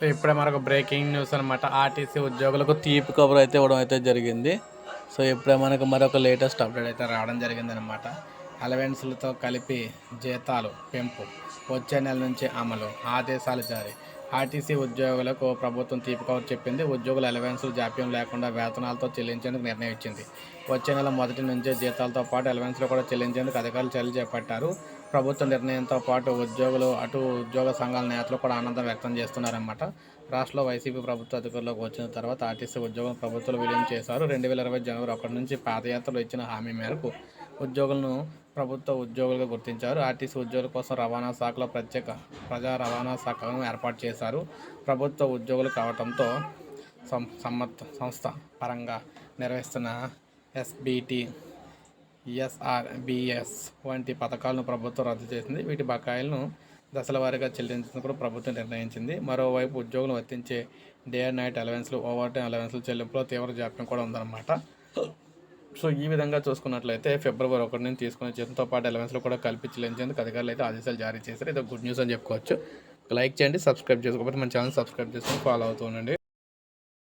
So ఇప్పుడే మనకు breaking news అనమాట ఆర్టీసీ ఉద్యోగులకు తీపి కబురు అయితే ఇవ్వడం అయితే జరిగింది. సో ఇప్పుడే మనకు మరొక లేటెస్ట్ అప్డేట్ అయితే రావడం జరిగింది అనమాట అలవెన్స్లతో కలిపి జీతాలు పెంపు వచ్చే నెల నుంచి అమలు ఆదేశాలు జారీ. ఆర్టీసీ ఉద్యోగులకు ప్రభుత్వం తీపి కబురు చెప్పింది. ఉద్యోగుల అలవెన్సులు జాప్యం లేకుండా వేతనాలతో చెల్లించేందుకు నిర్ణయం ఇచ్చింది. వచ్చే నెల మొదటి నుంచే జీతాలతో పాటు అలవెన్స్లు కూడా చెల్లించేందుకు అధికారులు చర్యలు చేపట్టారు. ప్రభుత్వ నిర్ణయంతో పాటు ఉద్యోగులు అటు ఉద్యోగ సంఘాల నేతలు కూడా ఆనందం వ్యక్తం చేస్తున్నారన్నమాట. రాష్ట్రంలో వైసీపీ ప్రభుత్వ అధికారులకు వచ్చిన తర్వాత ఆర్టీసీ ఉద్యోగం ప్రభుత్వాలు విలీనం చేశారు. రెండు వేల ఇరవై జనవరి ఒకటి నుంచి పాదయాత్రలు ఇచ్చిన హామీ మేరకు ఉద్యోగులను ప్రభుత్వ ఉద్యోగులుగా గుర్తించారు. ఆర్టీసీ ఉద్యోగుల కోసం రవాణా శాఖలో ప్రత్యేక ప్రజా రవాణా శాఖను ఏర్పాటు చేశారు. ప్రభుత్వ ఉద్యోగులు కావడంతో సం సమ్మత్ సంస్థ పరంగా నిర్వహిస్తున్న ఎస్బిటి ఎస్ఆర్బిఎస్ వంటి పథకాలను ప్రభుత్వం రద్దు చేసింది. వీటి బకాయిలను దశల వారీగా చెల్లించేందుకు కూడా ప్రభుత్వం నిర్ణయించింది. మరోవైపు ఉద్యోగులు వర్తించే డే అండ్ నైట్ అలవెన్స్లు ఓవర్ టైం అలవెన్స్లు చెల్లింపులో తీవ్ర జాప్యం కూడా ఉందన్నమాట. సో ఈ విధంగా చూసుకున్నట్లయితే ఫిబ్రవరి ఒకటి నుంచి తీసుకునే జీతంతో పాటు అలవెన్స్లు కూడా కల్పించలేని చెల్లించేందుకు అధికారులు అయితే ఆదేశాలు జారీ చేశారు. ఇది గుడ్ న్యూస్ అని చెప్పుకోవచ్చు. లైక్ చేయండి సబ్స్క్రైబ్ చేసుకోకపోతే మన ఛానల్ సబ్స్క్రైబ్ చేసుకొని ఫాలో అవుతూ ఉండండి.